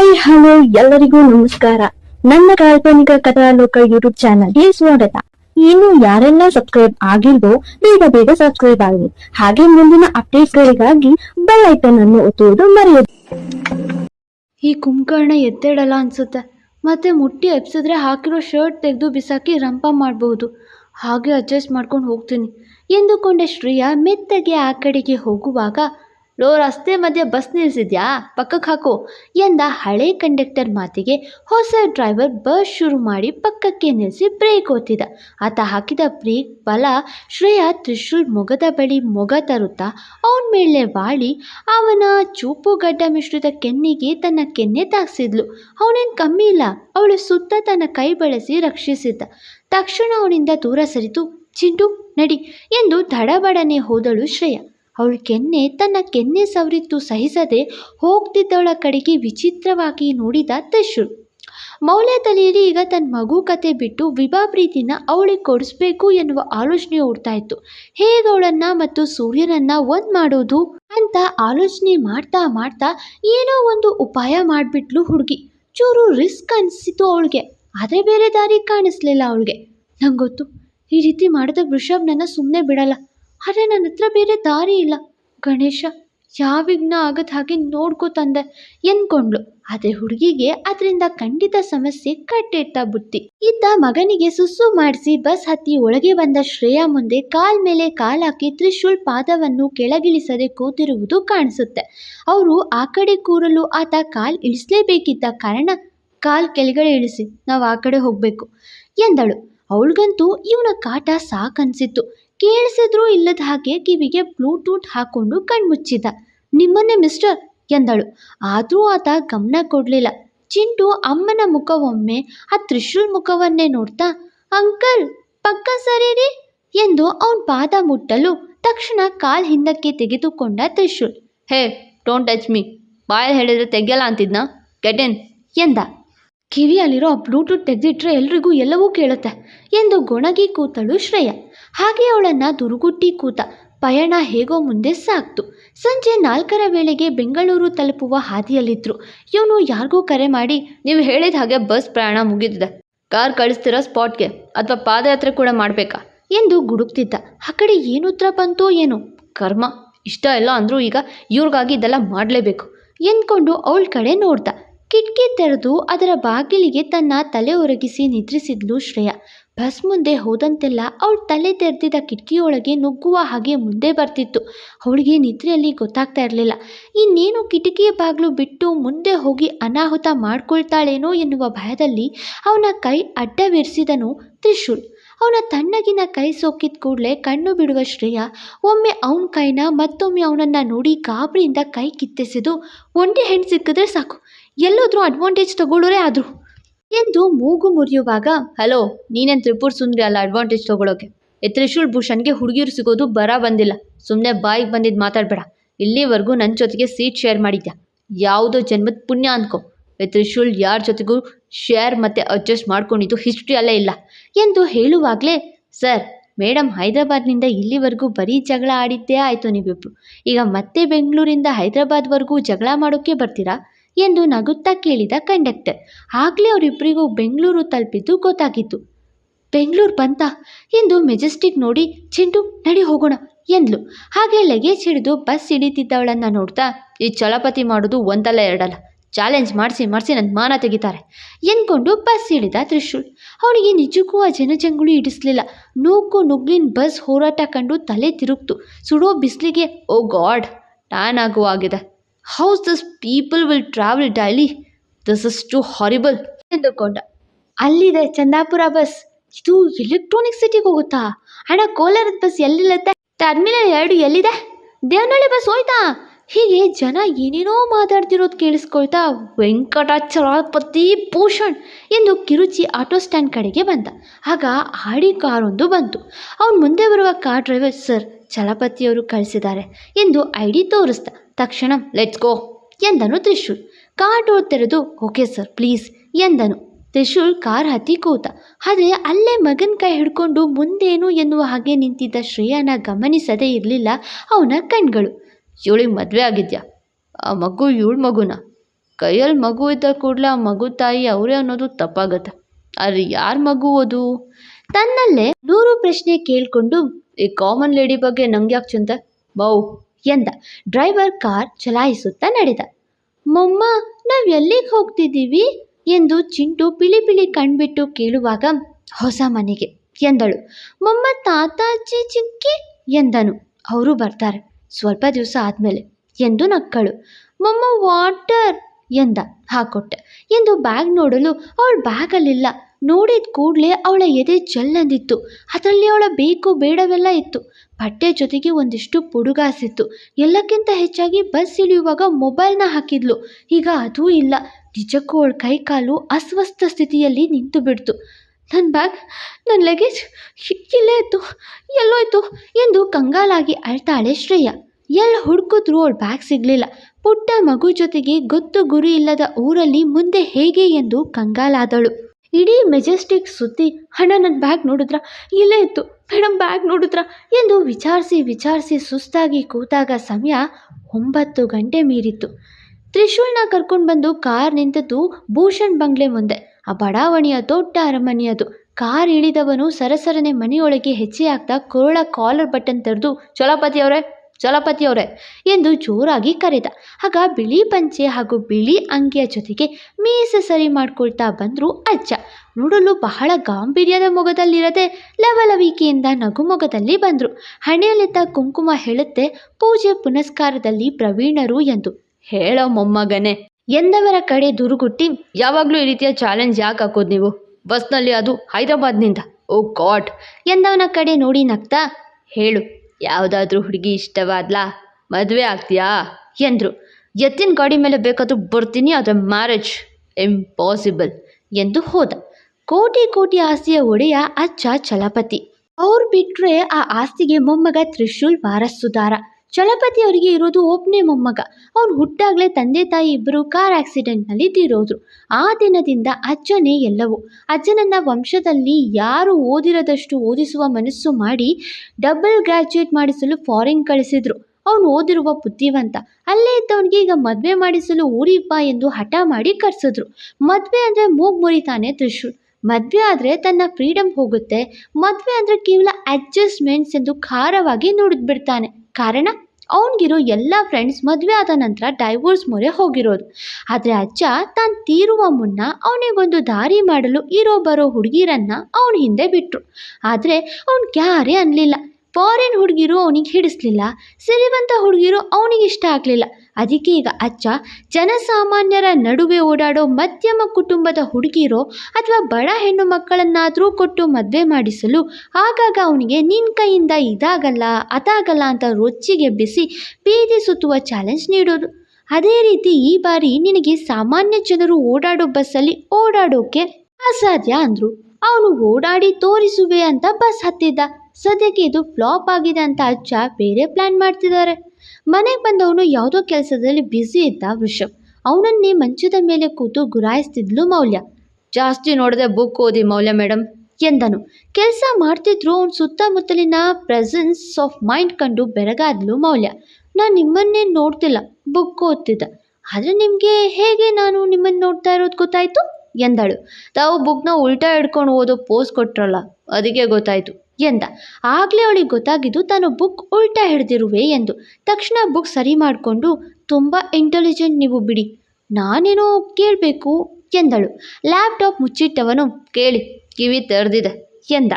Hi, hello, ಎಲ್ಲರಿಗೂ ನಮಸ್ಕಾರ. ನನ್ನ ಕಾಲ್ಪನಿಕ ಕಥಾಲೋಕ ಯೂಟ್ಯೂಬ್ ಚಾನಲ್ಗೆ ಸ್ವಾಗತ. ಇನ್ನು ಯಾರೆಲ್ಲ ಸಬ್ಸ್ಕ್ರೈಬ್ ಆಗಿಲ್ವೋ, ಬೇಗ ಬೇಗ ಸಬ್ಸ್ಕ್ರೈಬ್ ಆಗಲಿ. ಹಾಗೆ ಮುಂದಿನ ಅಪ್ಡೇಟ್ಗಳಿಗಾಗಿ ಬೆಲ್ ಐಕನ್ ಅನ್ನು ಒತ್ತುವುದು ಮರೆಯದು. ಈ ಕುಂಕರ್ಣ ಎದ್ದೇಳಲ್ಲ ಅನ್ಸುತ್ತೆ. ಮತ್ತೆ ಮುಟ್ಟಿ ಎಪ್ಸಿದ್ರೆ ಹಾಕಿರೋ ಶರ್ಟ್ ತೆಗೆದು ಬಿಸಾಕಿ ರಂಪ ಮಾಡಬಹುದು. ಹಾಗೆ ಅಡ್ಜಸ್ಟ್ ಮಾಡ್ಕೊಂಡು ಹೋಗ್ತೀನಿ. ಎಂದುಕೊಂಡ ಶ್ರೇಯಾ ಮೆತ್ತಗೆ ಆ ಕಡೆಗೆ ಹೋಗುವಾಗ ಲೋ, ರಸ್ತೆ ಮಧ್ಯೆ ಬಸ್ ನಿಲ್ಸಿದ್ಯಾ? ಪಕ್ಕಕ್ಕೆ ಹಾಕು ಎಂದ ಹಳೆ ಕಂಡಕ್ಟರ್ ಮಾತಿಗೆ ಹೊಸ ಡ್ರೈವರ್ ಬಸ್ ಶುರು ಮಾಡಿ ಪಕ್ಕಕ್ಕೆ ನಿಲ್ಲಿಸಿ ಬ್ರೇಕ್ ಒತ್ತಿದ. ಆತ ಹಾಕಿದ ಬ್ರೇಕ್ ಬಲ ಶ್ರೇಯಾ ತ್ರಿಶೂಲ್ ಮೊಗದ ಬಳಿ ಮೊಗ ತರುತ್ತಾ ಅವನ ಮೇಲೆ ಬಾಳಿ ಅವನ ಚೂಪು ಗಡ್ಡ ಮಿಶ್ರಿತ ಕೆನ್ನಿಗೆ ತನ್ನ ಕೆನ್ನೆ ತಾಗಿಸಿದ್ಲು ಅವನೇನು ಕಮ್ಮಿ ಇಲ್ಲ, ಅವಳು ಸುತ್ತ ತನ್ನ ಕೈ ಬಳಸಿ ರಕ್ಷಿಸಿದ್ದ. ತಕ್ಷಣ ಅವನಿಂದ ದೂರ ಸರಿತು, ಚಿಂಟು, ನಡಿ ಎಂದು ದಡಬಡನೆ ಹೋದಳು ಶ್ರೇಯ. ಅವಳು ಕೆನ್ನೆ, ತನ್ನ ಕೆನ್ನೆ ಸವರಿತ್ತು ಸಹಿಸದೆ ಹೋಗ್ತಿದ್ದವಳ ಕಡೆಗೆ ವಿಚಿತ್ರವಾಗಿ ನೋಡಿದ ತಶು ಮೌಲ್ಯ ತಲೆಯಲ್ಲಿ ಈಗ ತನ್ನ ಮಗು ಕತೆ ಬಿಟ್ಟು ವಿಭಾ ಪ್ರೀತಿನ ಅವಳಿಗೆ ಕೊಡಿಸ್ಬೇಕು ಎನ್ನುವ ಆಲೋಚನೆ ಓಡ್ತಾ ಇತ್ತು. ಹೇಗೆ ಅವಳನ್ನ ಮತ್ತು ಸೂರ್ಯನನ್ನ ಒಂದ್ ಮಾಡೋದು ಅಂತ ಆಲೋಚನೆ ಮಾಡ್ತಾ ಮಾಡ್ತಾ ಏನೋ ಒಂದು ಉಪಾಯ ಮಾಡಿಬಿಟ್ಲು ಹುಡುಗಿ. ಚೂರು ರಿಸ್ಕ್ ಅನಿಸಿತು ಅವಳಿಗೆ. ಆದರೆ ಬೇರೆ ದಾರಿ ಕಾಣಿಸ್ಲಿಲ್ಲ ಅವಳಿಗೆ. ನಂಗೊತ್ತು ಗೊತ್ತು ಈ ರೀತಿ ಮಾಡಿದ ವೃಷಭ್ ಸುಮ್ಮನೆ ಬಿಡಲ್ಲ. ಆದರೆ ನನ್ನ ಹತ್ರ ಬೇರೆ ದಾರಿ ಇಲ್ಲ. ಗಣೇಶ, ಯಾವ ವಿಘ್ನ ಆಗದ ಹಾಗೆ ನೋಡ್ಕೋ ತಂದೆ ಎನ್ಕೊಂಡ್ಳು ಆದರೆ ಹುಡುಗಿಗೆ ಅದರಿಂದ ಖಂಡಿತ ಸಮಸ್ಯೆ ಕಟ್ಟಿಟ್ಟ ಬುತ್ತಿ. ಇದ್ದ ಮಗನಿಗೆ ಸುಸ್ಸು ಮಾಡಿಸಿ ಬಸ್ ಹತ್ತಿ ಒಳಗೆ ಬಂದ ಶ್ರೇಯಾ ಮುಂದೆ ಕಾಲ್ ಮೇಲೆ ಕಾಲ್ ಹಾಕಿ ತ್ರಿಶೂಲ್ ಪಾದವನ್ನು ಕೆಳಗಿಳಿಸದೆ ಕೂತಿರುವುದು ಕಾಣಿಸುತ್ತೆ. ಅವರು ಆ ಕಡೆ ಕೂರಲು ಆತ ಕಾಲ್ ಇಳಿಸಲೇಬೇಕಿದ್ದ ಕಾರಣ ಕಾಲ್ ಕೆಳಗಡೆ ಇಳಿಸಿ, ನಾವು ಆ ಕಡೆ ಹೋಗಬೇಕು ಎಂದಳು. ಅವಳಿಗಂತೂ ಇವನ ಕಾಟ ಸಾಕನ್ಸಿತ್ತು ಕೇಳಿಸಿದ್ರೂ ಇಲ್ಲದ ಹಾಗೆ ಕಿವಿಗೆ ಬ್ಲೂಟೂತ್ ಹಾಕೊಂಡು ಕಣ್ಮುಚ್ಚಿದ. ನಿಮ್ಮನ್ನೇ ಮಿಸ್ಟರ್, ಎಂದಳು. ಆದರೂ ಆತ ಗಮನ ಕೊಡಲಿಲ್ಲ. ಚಿಂಟು, ಅಮ್ಮನ ಮುಖವೊಮ್ಮೆ ಆ ತ್ರಿಶೂಲ್ ಮುಖವನ್ನೇ ನೋಡ್ತಾ, ಅಂಕಲ್, ಪಕ್ಕ ಸರಿರಿ, ಎಂದು ಅವನ ಪಾದ ಮುಟ್ಟಲು ತಕ್ಷಣ ಕಾಲ್ ಹಿಂದಕ್ಕೆ ತೆಗೆದುಕೊಂಡ Trishul. Hey don't touch me ಬಾಯಲ್ಲಿ ಹೇಳಿದ್ರೆ ತೆಗೆಯಲ್ಲ ಅಂತಿದ್ನಾ? ಗೆಟ್ ಇನ್ ಎಂದ. ಕಿವಿಯಲ್ಲಿರೋ ಬ್ಲೂಟೂತ್ ತೆಗೆದಿಟ್ರೆ ಎಲ್ರಿಗೂ ಎಲ್ಲವೂ ಕೇಳುತ್ತೆ, ಎಂದು ಗೊಣಗಿ ಕೂತಳು ಶ್ರೇಯ. ಹಾಗೆ ಅವಳನ್ನು ದುರುಗುಟ್ಟಿ ಕೂತ ಪಯಣ ಹೇಗೋ ಮುಂದೆ ಸಾಕ್ತು. ಸಂಜೆ ನಾಲ್ಕರ ವೇಳೆಗೆ ಬೆಂಗಳೂರು ತಲುಪುವ ಹಾದಿಯಲ್ಲಿದ್ದರು ಇವನು ಯಾರಿಗೂ ಕರೆ ಮಾಡಿ, ನೀವು ಹೇಳಿದ ಹಾಗೆ ಬಸ್ ಪ್ರಯಾಣ ಮುಗಿದಿದೆ. ಕಾರ್ ಕಳಿಸ್ತಿರೋ ಸ್ಪಾಟ್ಗೆ ಅಥವಾ ಪಾದಯಾತ್ರೆ ಕೂಡ ಮಾಡಬೇಕಾ? ಎಂದು ಗುಡುಕ್ತಿದ್ದ. ಆ ಕಡೆ ಏನು ಉತ್ತರ ಬಂತೋ ಏನೋ? ಕರ್ಮ, ಇಷ್ಟ ಇಲ್ಲ ಅಂದರೂ ಈಗ ಇವ್ರಿಗಾಗಿ ಇದೆಲ್ಲ ಮಾಡಲೇಬೇಕು, ಎಂದ್ಕೊಂಡು ಅವಳ ಕಡೆ ನೋಡ್ದ. ಕಿಟಕಿ ತೆರೆದು ಅದರ ಬಾಗಿಲಿಗೆ ತನ್ನ ತಲೆ ಒರಗಿಸಿ ನಿದ್ರಿಸಿದ್ಲು ಶ್ರೇಯ. ಬಸ್ ಮುಂದೆ ಹೋದಂತೆಲ್ಲ ಅವಳು ತಲೆ ತೆರೆದಿದ್ದ ಕಿಟಕಿಯೊಳಗೆ ನುಗ್ಗುವ ಹಾಗೆ ಮುಂದೆ ಬರ್ತಿತ್ತು. ಅವಳಿಗೆ ನಿದ್ರೆಯಲ್ಲಿ ಗೊತ್ತಾಗ್ತಾ ಇರಲಿಲ್ಲ. ಇನ್ನೇನು ಕಿಟಕಿಯ ಬಾಗಿಲು ಬಿಟ್ಟು ಮುಂದೆ ಹೋಗಿ ಅನಾಹುತ ಮಾಡ್ಕೊಳ್ತಾಳೇನೋ ಎನ್ನುವ ಭಯದಲ್ಲಿ ಅವನ ಕೈ ಅಡ್ಡವಿರಿಸಿದನು ತ್ರಿಶೂಲ್. ಅವನ ತಣ್ಣಗಿನ ಕೈ ಸೋಕಿದ ಕೂಡಲೇ ಕಣ್ಣು ಬಿಡುವ ಶ್ರೇಯ ಒಮ್ಮೆ ಅವನ ಕೈನ ಮತ್ತೊಮ್ಮೆ ಅವನನ್ನು ನೋಡಿ ಗಾಬರಿಯಿಂದ ಕೈ ಕಿತ್ತೆಸೆದು, ಒಂದೇ ಹೆಣ್ಣು ಸಿಕ್ಕಿದ್ರೆ ಸಾಕು. ಎಲ್ಲೋದ್ರೂ ಅಡ್ವಾಂಟೇಜ್ ತಗೊಳ್ಳೋರೇ ಆದರು. ಎಂದು ಮೂಗು ಮುರಿಯುವಾಗ, ಹಲೋ, ನೀನೇನು ತ್ರಿಪುರ್ ಸುಂದರಿ ಅಲ್ಲ ಅಡ್ವಾಂಟೇಜ್ ತಗೊಳ್ಳೋಕೆ ಈ ತ್ರಿಶೂಲ್ ಭೂಷಣ್ಗೆ ಹುಡುಗಿರು ಸಿಗೋದು ಬರ ಬಂದಿಲ್ಲ. ಸುಮ್ಮನೆ ಬಾಯಿಗೆ ಬಂದಿದ್ದು ಮಾತಾಡಬೇಡ. ಇಲ್ಲಿವರೆಗೂ ನನ್ನ ಜೊತೆಗೆ ಸೀಟ್ ಶೇರ್ ಮಾಡಿದ್ಯಾ? ಯಾವುದೋ ಜನ್ಮದ ಪುಣ್ಯ ಅಂದ್ಕೊ ಈ ತ್ರಿಶೂಲ್ ಯಾರ ಜೊತೆಗೂ ಶೇರ್ ಮತ್ತು ಅಡ್ಜಸ್ಟ್ ಮಾಡ್ಕೊಂಡಿದ್ದು ಹಿಸ್ಟ್ರಿ ಅಲ್ಲೇ ಇಲ್ಲ. ಎಂದು ಹೇಳುವಾಗಲೇ, ಸರ್ ಮೇಡಮ್ ಹೈದರಾಬಾದ್ನಿಂದ ಇಲ್ಲಿವರೆಗೂ ಬರೀ ಜಗಳ ಆಡಿದ್ದೇ ಆಯಿತು ನೀವಿಬ್ರು. ಈಗ ಮತ್ತೆ ಬೆಂಗಳೂರಿಂದ ಹೈದರಾಬಾದ್ವರೆಗೂ ಜಗಳ ಮಾಡೋಕ್ಕೆ ಬರ್ತೀರಾ? ಎಂದು ನಗುತ್ತಾ ಕೇಳಿದ ಕಂಡಕ್ಟರ್. ಆಗಲೇ ಅವರಿಬ್ಬರಿಗೂ ಬೆಂಗಳೂರು ತಲುಪಿದ್ದು ಗೊತ್ತಾಗಿತ್ತು. ಬೆಂಗಳೂರು ಬಂತ? ಎಂದು ಮೆಜೆಸ್ಟಿಕ್ ನೋಡಿ, ಚಿಂಟು, ನಡಿ ಹೋಗೋಣ, ಎಂದ್ಲು. ಹಾಗೆ ಲಗೇಜ್ ಹಿಡಿದು ಬಸ್ ಹಿಡಿತಿದ್ದವಳನ್ನು ನೋಡ್ತಾ, ಈ ಚಲಪತಿ ಮಾಡೋದು ಒಂದಲ್ಲ ಎರಡಲ್ಲ. ಚಾಲೆಂಜ್ ಮಾಡಿಸಿ ಮಾಡಿಸಿ ನನ್ನ ಮಾನ ತೆಗಿತಾರೆ, ಎಂದ್ಕೊಂಡು ಬಸ್ ಹಿಡಿದ ತ್ರಿಶೂಲ್. ಅವನಿಗೆ ನಿಜಕ್ಕೂ ಆ ಜನಜಂಗುಳಿ ಹಿಡಿಸ್ಲಿಲ್ಲ. ನೂಕು ನುಗ್ಲಿನ ಬಸ್ ಹೋರಾಟ ಕಂಡು ತಲೆ ತಿರುಗ್ತು. ಸುಡೋ ಬಿಸಿಲಿಗೆ, ಓ god tan house this people will travel daily this is too horrible ಎಂದುಕೊಂಡ. ಅಲ್ಲಿದೆ ಚಂದಾಪುರ ಬಸ್ ಇದು ಎಲೆಕ್ಟ್ರಾನಿಕ್ ಸಿಟಿಗೆ ಹೋಗುತ್ತಾ? ಅಣ್ಣ, ಕೋಲಾರದ ಬಸ್ ಎಲ್ಲಿಲ್ಲತ್ತೆ? ಟರ್ಮಿನಲ್ ಎರಡು ಎಲ್ಲಿದೆ? ದೇವನಹಳ್ಳಿ ಬಸ್ ಹೋಯ್ತಾ? ಹೀಗೆ ಜನ ಏನೇನೋ ಮಾತಾಡ್ತಿರೋದು ಕೇಳಿಸ್ಕೊಳ್ತಾ ವೆಂಕಟಾಚಲಪತಿ ಭೂಷಣ್ ಎಂದು ಕಿರುಚಿ ಆಟೋ ಸ್ಟ್ಯಾಂಡ್ ಕಡೆಗೆ ಬಂದ. ಆಗ ಆಡಿ ಕಾರೊಂದು ಬಂತು. ಅವನು ಮುಂದೆ ಬರುವ ಕಾರ್ ಡ್ರೈವರ್ ಸರ್ ಚಲಪತಿಯವರು ಕಳಿಸಿದ್ದಾರೆ ಎಂದು ಐ ಡಿ ತೋರಿಸ್ದ. ತಕ್ಷಣ ಲೆಟ್ಸ್ ಗೋ ಎಂದನು ತ್ರಿಶೂಲ್. ಕಾರ್ ಡೋರ್ ತೆರೆದು ಓಕೆ ಸರ್ ಪ್ಲೀಸ್ ಎಂದನು. ತ್ರಿಶೂಲ್ ಕಾರ್ ಹತ್ತಿ ಕೂತ, ಆದರೆ ಅಲ್ಲೇ ಮಗನ ಕೈ ಹಿಡ್ಕೊಂಡು ಮುಂದೇನು ಎನ್ನುವ ಹಾಗೆ ನಿಂತಿದ್ದ ಶ್ರೇಯನ ಗಮನಿಸದೇ ಇರಲಿಲ್ಲ ಅವನ ಕಣ್ಗಳು. ಇವಳಿಗೆ ಮದುವೆ ಆಗಿದ್ಯಾ? ಆ ಮಗು ಇವಳ ಮಗುನ? ಕೈಯಲ್ಲಿ ಮಗು ಇದ್ದ ಕೂಡಲೇ ಆ ಮಗು ತಾಯಿ ಅವರೇ ಅನ್ನೋದು ತಪ್ಪಾಗತ್ತೆ. ಅರೆ ಯಾರ ಮಗು ಅದು? ತನ್ನಲ್ಲೇ ನೂರು ಪ್ರಶ್ನೆ ಕೇಳಿಕೊಂಡು, ಈ ಕಾಮನ್ ಲೇಡಿ ಬಗ್ಗೆ ನಂಗೆ ಯಾಕೆ ಚಿಂತೆ? ಮೌ ಎಂದ. ಡ್ರೈವರ್ ಕಾರ್ ಚಲಾಯಿಸುತ್ತಾ ನಡೆದ. ಮೊಮ್ಮ ನಾವು ಎಲ್ಲಿಗೆ ಹೋಗ್ತಿದ್ದೀವಿ? ಎಂದು ಚಿಂಟು ಪಿಳಿ ಪಿಳಿ ಕಣ್ಬಿಟ್ಟು ಕೇಳುವಾಗ ಹೊಸ ಮನೆಗೆ ಎಂದಳು. ಮೊಮ್ಮ ತಾತ ಅಜ್ಜಿ ಚಿಕ್ಕಿ? ಎಂದನು. ಅವರು ಬರ್ತಾರೆ. ಸ್ವಲ್ಪ ದಿವಸ ಆದಮೇಲೆ ಎಂದು ನಕ್ಕಳು. ಮೊಮ್ಮ, ವಾಟರ್ ಎಂದ. ಹಾಕೊಟ್ಟೆ. ಎಂದು ಬ್ಯಾಗ್ ನೋಡಲು ಅವಳ ಬ್ಯಾಗಲ್ಲಿಲ್ಲ. ನೋಡಿದ ಕೂಡಲೇ ಅವಳ ಎದೆ ಜಲ್ಲಂದಿತ್ತು ಅದರಲ್ಲಿ ಅವಳ ಬೇಕು ಬೇಡವೆಲ್ಲ ಇತ್ತು. ಬಟ್ಟೆ ಜೊತೆಗೆ ಒಂದಿಷ್ಟು ಪುಡುಗಾಸಿತ್ತು. ಎಲ್ಲಕ್ಕಿಂತ ಹೆಚ್ಚಾಗಿ ಬಸ್ ಇಳಿಯುವಾಗ ಮೊಬೈಲ್ನ ಹಾಕಿದ್ಲು. ಈಗ ಅದೂ ಇಲ್ಲ. ನಿಜಕ್ಕೂ ಅವಳ ಕೈ ಕಾಲು ಅಸ್ವಸ್ಥ ಸ್ಥಿತಿಯಲ್ಲಿ ನಿಂತು ಬಿಡ್ತು ನನ್ನ ಬ್ಯಾಗ್ ನನ್ನ ಲಗೇಜ್ ಇಲ್ಲೇ ಇತ್ತು. ಎಲ್ಲೋಯ್ತು ಎಂದು ಕಂಗಾಲಾಗಿ ಅಳ್ತಾಳೆ ಶ್ರೇಯ. ಎಲ್ಲಿ ಹುಡುಕಿದ್ರೂ ಅವಳ ಬ್ಯಾಗ್ ಸಿಗಲಿಲ್ಲ. ಪುಟ್ಟ ಮಗು ಜೊತೆಗೆ ಗೊತ್ತು ಗುರಿ ಇಲ್ಲದ ಊರಲ್ಲಿ ಮುಂದೆ ಹೇಗೆ ಎಂದು ಕಂಗಾಲಾದಳು. ಇಡೀ ಮೆಜೆಸ್ಟಿಕ್ ಸುದ್ದಿ ಹಣ ನನ್ನ ಬ್ಯಾಗ್ ನೋಡಿದ್ರ ಇಲ್ಲೇ ಇತ್ತು. ಮೇಡಮ್ ಬ್ಯಾಗ್ ನೋಡಿದ್ರ? ಎಂದು ವಿಚಾರಿಸಿ ವಿಚಾರಿಸಿ ಸುಸ್ತಾಗಿ ಕೂತಾಗ ಸಮಯ ಒಂಬತ್ತು ಗಂಟೆ ಮೀರಿತ್ತು. ತ್ರಿಶೂಲ್ನ ಕರ್ಕೊಂಡು ಬಂದು ಕಾರ್ ನಿಂತದ್ದು ಭೂಷಣ್ ಬಂಗ್ಲೆ ಮುಂದೆ. ಆ ಬಡಾವಣೆಯ ದೊಡ್ಡ ಅರಮನೆಯದು ಕಾರ್ ಇಳಿದವನು ಸರಸರನೆ ಮನೆಯೊಳಗೆ ಹೆಜ್ಜೆ ಹಾಕ್ತಾ ಕೊರಳ ಕಾಲರ್ ಬಟನ್ ತೆರೆದು ಚಲಪತಿ ಅವರೇ ಚಲಪತಿ ಅವರೇ ಎಂದು ಜೋರಾಗಿ ಕರೆದ. ಆಗ ಬಿಳಿ ಪಂಚೆ ಹಾಗೂ ಬಿಳಿ ಅಂಗಿಯ ಜೊತೆಗೆ ಮೀಸೆ ಸರಿ ಮಾಡ್ಕೊಳ್ತಾ ಬಂದರು ಅಜ್ಜ. ನೋಡಲು ಬಹಳ ಗಾಂಭೀರ್ಯದ ಮೊಗದಲ್ಲಿರದೆ ಲವಲವಿಕೆಯಿಂದ ನಗುಮೊಗದಲ್ಲಿ ಬಂದರು. ಹಣೆಯಲ್ಲಿದ್ದ ಕುಂಕುಮ ಹೇಳುತ್ತೆ ಪೂಜೆ ಪುನಸ್ಕಾರದಲ್ಲಿ ಪ್ರವೀಣರು ಎಂದು. ಹೇಳೋ ಮೊಮ್ಮಗನೇ. ಎಂದವರ ಕಡೆ ದುರುಗುಟ್ಟಿ ಯಾವಾಗಲೂ ಈ ರೀತಿಯ ಚಾಲೆಂಜ್ ಯಾಕೆ ಹಾಕೋದು ನೀವು? ಬಸ್ನಲ್ಲಿ ಅದು ಹೈದರಾಬಾದ್ನಿಂದ. ಓ ಗಾಡ್. ಎಂದವನ ಕಡೆ ನೋಡಿ ನಗ್ತಾ ಹೇಳು ಯಾವುದಾದ್ರೂ ಹುಡುಗಿ ಇಷ್ಟವಾದ್ಲಾ? ಮದುವೆ ಆಗ್ತೀಯಾ? ಎಂದರು, ಎತ್ತಿನ ಗಾಡಿ ಮೇಲೆ ಬೇಕಾದರೂ ಬರ್ತೀನಿ, ಆದರೆ ಮ್ಯಾರೇಜ್ ಇಂಪಾಸಿಬಲ್ ಎಂದು ಹೋದ. ಕೋಟಿ ಕೋಟಿ ಆಸ್ತಿಯ ಒಡೆಯ ಅಜ್ಜ ಚಲಪತಿ. ಅವ್ರು ಬಿಟ್ಟರೆ ಆ ಆಸ್ತಿಗೆ ಮೊಮ್ಮಗ ತ್ರಿಶೂಲ್ ವಾರಸುದಾರ. ಚಲಪತಿ ಅವರಿಗೆ ಇರೋದು ಒಬ್ಬನೇ ಮೊಮ್ಮಗ. ಅವ್ನು ಹುಟ್ಟಾಗಲೇ ತಂದೆ ತಾಯಿ ಇಬ್ಬರು ಕಾರ್ ಆಕ್ಸಿಡೆಂಟ್ನಲ್ಲಿ ತೀರೋದ್ರು. ಆ ದಿನದಿಂದ ಅಜ್ಜನೇ ಎಲ್ಲವೂ. ಅಜ್ಜನನ್ನ ವಂಶದಲ್ಲಿ ಯಾರು ಓದಿರದಷ್ಟು ಓದಿಸುವ ಮನಸ್ಸು ಮಾಡಿ ಡಬಲ್ ಗ್ರ್ಯಾಜುಯೇಟ್ ಮಾಡಿಸಲು ಫಾರಿನ್ ಕಳಿಸಿದ್ರು. ಅವನು ಓದಿರುವ ಬುದ್ಧಿವಂತ. ಅಲ್ಲೇ ಇದ್ದವನಿಗೆ ಈಗ ಮದುವೆ ಮಾಡಿಸಲು ಊರಿಪ್ಪ ಎಂದು ಹಠ ಮಾಡಿ ಕರೆಸಿದ್ರು. ಮದುವೆ ಅಂದರೆ ಮೂಗ್ ಮುರಿತಾನೆ ತ್ರಿಶೂಲ್. ಮದುವೆ ಆದರೆ ತನ್ನ ಫ್ರೀಡಮ್ ಹೋಗುತ್ತೆ. ಮದುವೆ ಅಂದರೆ ಕೇವಲ ಅಡ್ಜಸ್ಟ್ಮೆಂಟ್ಸ್ ಎಂದು ಖಾರವಾಗಿ ನುಡಿದ್ಬಿಡ್ತಾನೆ ಕಾರಣ, ಅವನಿಗಿರೋ ಎಲ್ಲ ಫ್ರೆಂಡ್ಸ್ ಮದುವೆ ಆದ ನಂತರ ಡೈವೋರ್ಸ್ ಮೊರೆ ಹೋಗಿರೋದು. ಆದರೆ ಅಜ್ಜ ತಾನು ತೀರುವ ಮುನ್ನ ಅವನಿಗೊಂದು ದಾರಿ ಮಾಡಲು ಇರೋ ಬರೋ ಹುಡುಗಿರನ್ನು ಅವನ ಹಿಂದೆ ಬಿಟ್ಟರು ಆದರೆ ಅವ್ನು ಯಾರೇ ಅನ್ನಲಿಲ್ಲ ಫಾರಿನ್ ಹುಡುಗಿರು ಅವನಿಗೆ ಹಿಡಿಸ್ಲಿಲ್ಲ. ಸಿರಿವಂತ ಹುಡುಗಿರು ಅವನಿಗೆ ಇಷ್ಟ ಆಗಲಿಲ್ಲ. ಅದಕ್ಕೆ ಈಗ ಅಚ್ಚ ಜನಸಾಮಾನ್ಯರ ನಡುವೆ ಓಡಾಡೋ ಮಧ್ಯಮ ಕುಟುಂಬದ ಹುಡುಗಿರೋ ಅಥವಾ ಬಡ ಹೆಣ್ಣು ಮಕ್ಕಳನ್ನಾದರೂ ಕೊಟ್ಟು ಮದುವೆ ಮಾಡಿಸಲು ಆಗಾಗ ಅವನಿಗೆ ನಿನ್ನ ಕೈಯಿಂದ ಇದಾಗಲ್ಲ, ಅದಾಗಲ್ಲ ಅಂತ ರೊಚ್ಚಿಗೆಬ್ಬಿಸಿ ಬೀದಿ ಸುತ್ತುವ ಚಾಲೆಂಜ್ ನೀಡೋದು. ಅದೇ ರೀತಿ ಈ ಬಾರಿ ನಿನಗೆ ಸಾಮಾನ್ಯ ಜನರು ಓಡಾಡೋ ಬಸ್ಸಲ್ಲಿ ಓಡಾಡೋಕೆ ಅಸಾಧ್ಯ ಅಂದರು. ಅವನು ಓಡಾಡಿ ತೋರಿಸುವೆ ಅಂತ ಬಸ್ ಹತ್ತಿದ್ದ. ಸದ್ಯಕ್ಕೆ ಇದು ಫ್ಲಾಪ್ ಆಗಿದೆ ಅಂತ ಅಚ್ಚ ಬೇರೆ ಪ್ಲ್ಯಾನ್ ಮಾಡ್ತಿದ್ದಾರೆ. ಮನೆಗೆ ಬಂದವನು ಯಾವುದೋ ಕೆಲಸದಲ್ಲಿ ಬ್ಯುಸಿ ಇದ್ದ ವೃಷಭ್ ಅವನನ್ನೇ ಮಂಚದ ಮೇಲೆ ಕೂತು ಗುರಾಯಿಸ್ತಿದ್ಲು ಮೌಲ್ಯ. ಜಾಸ್ತಿ ನೋಡದೆ ಬುಕ್ ಓದಿ ಮೌಲ್ಯ ಮೇಡಮ್ ಎಂದನು. ಕೆಲಸ ಮಾಡ್ತಿದ್ರು ಅವನ ಸುತ್ತಮುತ್ತಲಿನ ಪ್ರೆಸೆನ್ಸ್ ಆಫ್ ಮೈಂಡ್ ಕಂಡು ಬೆರಗಾದ್ಲು ಮೌಲ್ಯ. ನಾನು ನಿಮ್ಮನ್ನೇ ನೋಡ್ತಿಲ್ಲ ಬುಕ್ ಓದ್ತಿದ್ದ. ಆದರೆ ನಿಮಗೆ ಹೇಗೆ ನಾನು ನಿಮ್ಮನ್ನು ನೋಡ್ತಾ ಇರೋದು ಗೊತ್ತಾಯಿತು? ಎಂದಳು. ತಾವು ಬುಕ್ನ ಉಲ್ಟಾ ಹಿಡ್ಕೊಂಡು ಓದೋ ಪೋಸ್ ಕೊಟ್ರಲ್ಲ, ಅದಕ್ಕೆ ಗೊತ್ತಾಯಿತು. ಎಂದ. ಆಗಲೇ ಅವಳಿಗೆ ಗೊತ್ತಾಗಿದ್ದು ತಾನು ಬುಕ್ ಉಲ್ಟಾ ಹಿಡಿದಿರುವೆ ಎಂದು. ತಕ್ಷಣ ಬುಕ್ ಸರಿ ಮಾಡಿಕೊಂಡು, ತುಂಬ ಇಂಟೆಲಿಜೆಂಟ್ ನೀವು ಬಿಡಿ. ನಾನೇನೋ ಕೇಳಬೇಕು? ಎಂದಳು. ಲ್ಯಾಪ್ಟಾಪ್ ಮುಚ್ಚಿಟ್ಟವನು, ಕೇಳಿ, ಕಿವಿ ತೆರೆದಿದೆ, ಎಂದ.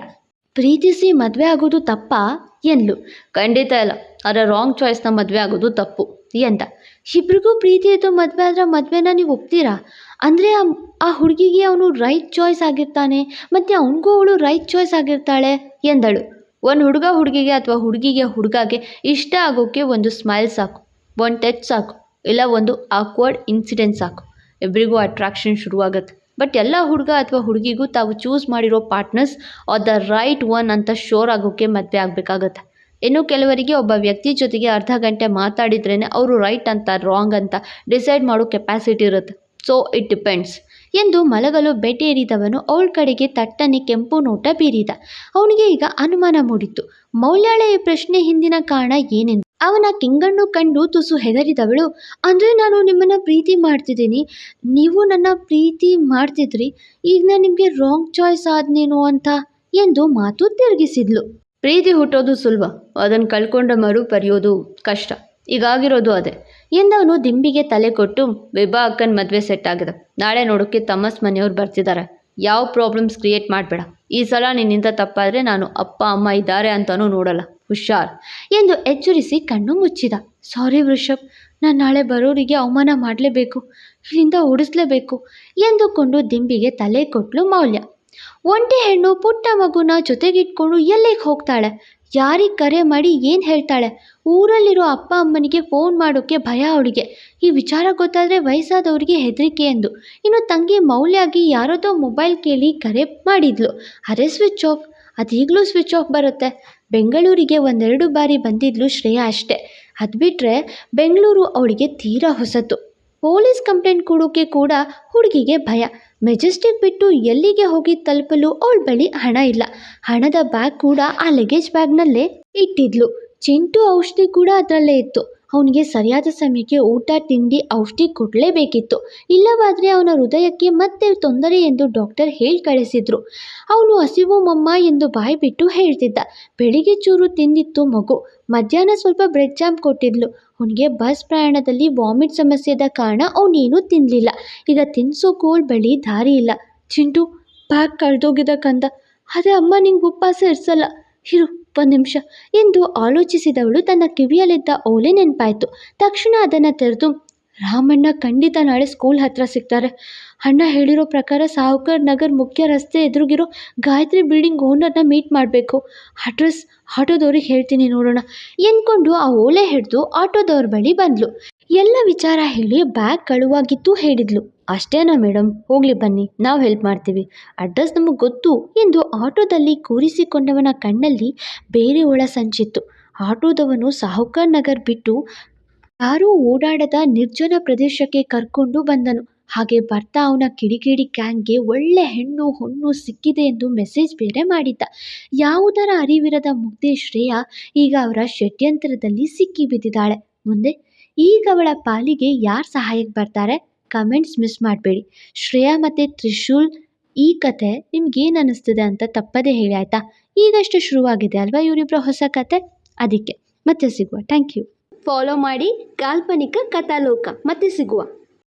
ಪ್ರೀತಿಸಿ ಮದುವೆ ಆಗೋದು ತಪ್ಪಾ? ಎಂದ್ಲು. ಖಂಡಿತ ಇಲ್ಲ ಅದರ ರಾಂಗ್ ಚಾಯ್ಸ್ನ ಮದುವೆ ಆಗೋದು ತಪ್ಪು, ಎಂದ. ಇಬ್ರಿಗೂ ಪ್ರೀತಿ ಇದ್ದು ಮದುವೆ ಆದರೆ ಮದುವೆನ ನೀವು ಒಪ್ತೀರಾ? ಅಂದರೆ ಆ ಹುಡುಗಿಗೆ ಅವನು ರೈಟ್ ಚಾಯ್ಸ್ ಆಗಿರ್ತಾನೆ, ಮತ್ತು ಅವನಿಗೂ ಅವಳು ರೈಟ್ ಚಾಯ್ಸ್ ಆಗಿರ್ತಾಳೆ ಎಂದಳು. ಒಂದು ಹುಡುಗ ಹುಡುಗಿಗೆ ಅಥವಾ ಹುಡುಗಿಗೆ ಹುಡುಗಗೆ ಇಷ್ಟ ಆಗೋಕ್ಕೆ ಒಂದು ಸ್ಮೈಲ್ ಸಾಕು, ಒಂದು ಟಚ್ ಸಾಕು, ಇಲ್ಲ ಒಂದು ಆಕ್ವರ್ಡ್ ಇನ್ಸಿಡೆಂಟ್ ಸಾಕು. ಇಬ್ಬರಿಗೂ ಅಟ್ರಾಕ್ಷನ್ ಶುರುವಾಗತ್ತೆ. ಬಟ್ ಎಲ್ಲ ಹುಡುಗ ಅಥವಾ ಹುಡುಗಿಗೂ ತಾವು ಚೂಸ್ ಮಾಡಿರೋ partners are the right one ಅಂತ ಶೋರ್ ಆಗೋಕ್ಕೆ ಮದುವೆ ಆಗಬೇಕಾಗತ್ತೆ. ಇನ್ನು ಕೆಲವರಿಗೆ ಒಬ್ಬ ವ್ಯಕ್ತಿ ಜೊತೆಗೆ ಅರ್ಧ ಗಂಟೆ ಮಾತಾಡಿದ್ರೇ ಅವರು ರೈಟ್ ಅಂತ ರಾಂಗ್ ಅಂತ ಡಿಸೈಡ್ ಮಾಡೋ ಕೆಪಾಸಿಟಿ ಇರುತ್ತೆ. ಸೊ ಇಟ್ ಡಿಪೆಂಡ್ಸ್ ಎಂದು ಮಲಗಲು ಬೆಟ್ಟೇರಿದವನು ಅವಳ ಕಡೆಗೆ ತಟ್ಟನೆ ಕೆಂಪು ನೋಟ ಬೀರಿದ. ಅವನಿಗೆ ಈಗ ಅನುಮಾನ ಮೂಡಿತ್ತು. ಮೌಲ್ಯಾಳೆಯ ಪ್ರಶ್ನೆ ಹಿಂದಿನ ಕಾರಣ ಏನೆಂದು? ಅವನ ಕೆಂಗಣ್ಣು ಕಂಡು ತುಸು ಹೆದರಿದವಳು. ಅಂದರೆ ನಾನು ನಿಮ್ಮನ್ನು ಪ್ರೀತಿ ಮಾಡ್ತಿದ್ದೀನಿ. ನೀವು ನನ್ನ ಪ್ರೀತಿ ಮಾಡ್ತಿದ್ರಿ. ಈಗ ನಾನು ನಿಮಗೆ ರಾಂಗ್ ಚಾಯ್ಸ್ ಆದ್ನೇನೋ ಅಂತ? ಎಂದು ಮಾತು ತಿರುಗಿಸಿದ್ಲು. ಪ್ರೀತಿ ಹುಟ್ಟೋದು ಸುಲಭ ಅದನ್ನು ಕಳ್ಕೊಂಡ ಮರು ಪರಿಯೋದು ಕಷ್ಟ. ಈಗಾಗಿರೋದು ಅದೇ. ಎಂದವನು ದಿಂಬಿಗೆ ತಲೆ ಕೊಟ್ಟು, ವಿಭಾ ಅಕ್ಕನ ಮದುವೆ ಸೆಟ್ ಆಗಿದೆ. ನಾಳೆ ನೋಡೋಕ್ಕೆ ತಮಸ್ ಮನೆಯವ್ರು ಬರ್ತಿದ್ದಾರೆ ಯಾವ ಪ್ರಾಬ್ಲಮ್ಸ್ ಕ್ರಿಯೇಟ್ ಮಾಡಬೇಡ. ಈ ಸಲ ನಿನ್ನಿಂದ ತಪ್ಪಾದರೆ ನಾನು ಅಪ್ಪ, ಅಮ್ಮ ಇದ್ದಾರೆ ಅಂತಲೂ ನೋಡಲ್ಲ. ಹುಷಾರ್ ಎಂದು ಎಚ್ಚರಿಸಿ ಕಣ್ಣು ಮುಚ್ಚಿದ. ಸಾರಿ ವೃಷಭ್, ನಾನು ನಾಳೆ ಬರೋರಿಗೆ ಅವಮಾನ ಮಾಡಲೇಬೇಕು. ಇಲ್ಲಿಂದ ಓಡಿಸ್ಲೇಬೇಕು ಎಂದುಕೊಂಡು ದಿಂಬಿಗೆ ತಲೆ ಕೊಟ್ಲು ಮೌಲ್ಯ. ಒಂಟಿ ಹೆಣ್ಣು ಪುಟ್ಟ ಮಗುನ ಜೊತೆಗಿಟ್ಕೊಂಡು ಎಲ್ಲಿಗೆ ಹೋಗ್ತಾಳೆ? ಯಾರಿಗೆ ಕರೆ ಮಾಡಿ ಏನು ಹೇಳ್ತಾಳೆ? ಊರಲ್ಲಿರೋ ಅಪ್ಪ ಅಮ್ಮನಿಗೆ ಫೋನ್ ಮಾಡೋಕ್ಕೆ ಭಯ ಅವಳಿಗೆ. ಈ ವಿಚಾರ ಗೊತ್ತಾದರೆ ವಯಸ್ಸಾದವ್ರಿಗೆ ಹೆದರಿಕೆ ಎಂದು. ಇನ್ನು ತಂಗಿ ಮೌಲ್ಯಾಗಿ ಯಾರದೋ ಮೊಬೈಲ್ ಕೇಳಿ ಕರೆ ಮಾಡಿದ್ಲು. ಅರೆ ಸ್ವಿಚ್ ಆಫ್ ಅದೀಗಲೂ ಸ್ವಿಚ್ ಆಫ್ ಬರುತ್ತೆ. ಬೆಂಗಳೂರಿಗೆ ಒಂದೆರಡು ಬಾರಿ ಬಂದಿದ್ಲು ಶ್ರೇಯಾ ಅಷ್ಟೇ. ಅದು ಬಿಟ್ಟರೆ ಬೆಂಗಳೂರು ಅವಳಿಗೆ ತೀರಾ ಹೊಸತು. ಪೊಲೀಸ್ ಕಂಪ್ಲೇಂಟ್ ಕೊಡೋಕೆ ಕೂಡ ಹುಡುಗಿಗೆ ಭಯ. ಮೆಜೆಸ್ಟಿಕ್ ಬಿಟ್ಟು ಎಲ್ಲಿಗೆ ಹೋಗಿ ತಲುಪಲು ಅವಳ ಬಳಿ ಹಣ ಇಲ್ಲ. ಹಣದ ಬ್ಯಾಗ್ ಕೂಡ ಆ ಲಗೇಜ್ ಬ್ಯಾಗ್ನಲ್ಲೇ ಇಟ್ಟಿದ್ಲು. ಚಿಂಟು ಔಷಧಿ ಕೂಡ ಅದರಲ್ಲೇ ಇತ್ತು. ಅವನಿಗೆ ಸರಿಯಾದ ಸಮಯಕ್ಕೆ ಊಟ, ತಿಂಡಿ, ಔಷಧಿ ಕೊಡಲೇಬೇಕಿತ್ತು. ಇಲ್ಲವಾದರೆ ಅವನ ಹೃದಯಕ್ಕೆ ಮತ್ತೆ ತೊಂದರೆ ಎಂದು ಡಾಕ್ಟರ್ ಹೇಳಿ ಕಳಿಸಿದ್ರು. ಅವನು ಹಸಿವು ಮಮ್ಮ ಎಂದು ಬಾಯಿ ಬಿಟ್ಟು ಹೇಳ್ತಿದ್ದ. ಬೆಳಿಗ್ಗೆ ಚೂರು ತಿಂದಿತ್ತು ಮಗು. ಮಧ್ಯಾಹ್ನ ಸ್ವಲ್ಪ ಬ್ರೆಡ್ ಜಾಮ್ ಕೊಟ್ಟಿದ್ಲು. ಅವನಿಗೆ ಬಸ್ ಪ್ರಯಾಣದಲ್ಲಿ ವಾಮಿಟ್ ಸಮಸ್ಯೆದ ಕಾರಣ ಅವನೇನೂ ತಿನ್ನಲಿಲ್ಲ ಈಗ ತಿನ್ಸೋ ಕೋಲ್ ಬಳಿ ದಾರಿ ಇಲ್ಲ. ಚಿಂಟು ಬ್ಯಾಗ್ ಕಳೆದೋಗಿದ ಕಂದ. ಅದೇ ಅಮ್ಮ ನಿಂಗೆ ಉಪ್ಪಾಸ ಇರಿಸಲ್ಲ ಇರು. ಒಂದು ನಿಮಿಷ ಎಂದು ಆಲೋಚಿಸಿದವಳು ತನ್ನ ಕಿವಿಯಲ್ಲಿದ್ದ ಓಲೆ ನೆನಪಾಯಿತು. ತಕ್ಷಣ ಅದನ್ನು ತೆರೆದು, ರಾಮಣ್ಣ, ಖಂಡಿತ ನಾಳೆ ಸ್ಕೂಲ್ ಹತ್ರ ಸಿಗ್ತಾರೆ. ಅಣ್ಣ ಹೇಳಿರೋ ಪ್ರಕಾರ ಸಾಹುಕರ್ ನಗರ್ ಮುಖ್ಯ ರಸ್ತೆ ಎದುರುಗಿರೋ ಗಾಯತ್ರಿ ಬಿಲ್ಡಿಂಗ್ ಓನರ್ನ ಮೀಟ್ ಮಾಡಬೇಕು. ಅಡ್ರೆಸ್ ಆಟೋದವ್ರಿಗೆ ಹೇಳ್ತೀನಿ ನೋಡೋಣ ಎಂದ್ಕೊಂಡು ಆ ಓಲೆ ಹಿಡಿದು ಆಟೋದವ್ರ ಬಳಿ ಬಂದ್ಲು. ಎಲ್ಲ ವಿಚಾರ ಹೇಳಿ ಬ್ಯಾಗ್ ಕಳುವಾಗಿತ್ತು ಹೇಳಿದ್ಲು. ಅಷ್ಟೇನಾ ಮೇಡಮ್ ಹೋಗಲಿ ಬನ್ನಿ, ನಾವು ಹೆಲ್ಪ್ ಮಾಡ್ತೀವಿ. ಅಡ್ರೆಸ್ ನಮಗೆ ಗೊತ್ತು ಎಂದು ಆಟೋದಲ್ಲಿ ಕೂರಿಸಿಕೊಂಡವನ ಕಣ್ಣಲ್ಲಿ ಬೇರೆ ಒಳ ಸಂಚಿತ್ತು. ಆಟೋದವನು ಸಾಹುಕಾರ್ ನಗರ್ ಬಿಟ್ಟು ಯಾರೂ ಓಡಾಡದ ನಿರ್ಜನ ಪ್ರದೇಶಕ್ಕೆ ಕರ್ಕೊಂಡು ಬಂದನು. ಹಾಗೆ ಬರ್ತಾ ಅವನ ಕಿಡಿಕಿಡಿ ಗ್ಯಾಂಗ್ಗೆ ಒಳ್ಳೆ ಹೆಣ್ಣು ಹೊಣ್ಣು ಸಿಕ್ಕಿದೆ ಎಂದು ಮೆಸೇಜ್ ಬೇರೆ ಮಾಡಿದ್ದ. ಯಾವುದರ ಅರಿವಿರದ ಮುಗ್ಧೆ ಶ್ರೇಯ ಈಗ ಅವರ ಷಡ್ಯಂತ್ರದಲ್ಲಿ ಸಿಕ್ಕಿ ಬಿದ್ದಿದ್ದಾಳೆ. ಮುಂದೆ, ಈಗ ಅವಳ ಪಾಲಿಗೆ ಯಾರು ಸಹಾಯಕ್ಕೆ ಬರ್ತಾರೆ? ಕಮೆಂಟ್ಸ್ ಮಿಸ್ ಮಾಡಬೇಡಿ. ಶ್ರೇಯಾ ಮತ್ತು ತ್ರಿಶೂಲ್ ಈ ಕತೆ ನಿಮ್ಗೇನು ಅನ್ನಿಸ್ತದೆ ಅಂತ ತಪ್ಪದೇ ಹೇಳಿ ಆಯಿತಾ? ಈಗಷ್ಟು ಶುರುವಾಗಿದೆ ಅಲ್ವಾ ಇವರಿಬ್ಬರ ಹೊಸ ಕತೆ? ಅದಕ್ಕೆ ಮತ್ತೆ ಸಿಗುವ. ಥ್ಯಾಂಕ್ ಯು ಫಾಲೋ ಮಾಡಿ ಕಾಲ್ಪನಿಕ ಕಥಾಲೋಕ. ಮತ್ತೆ ಸಿಗುವ.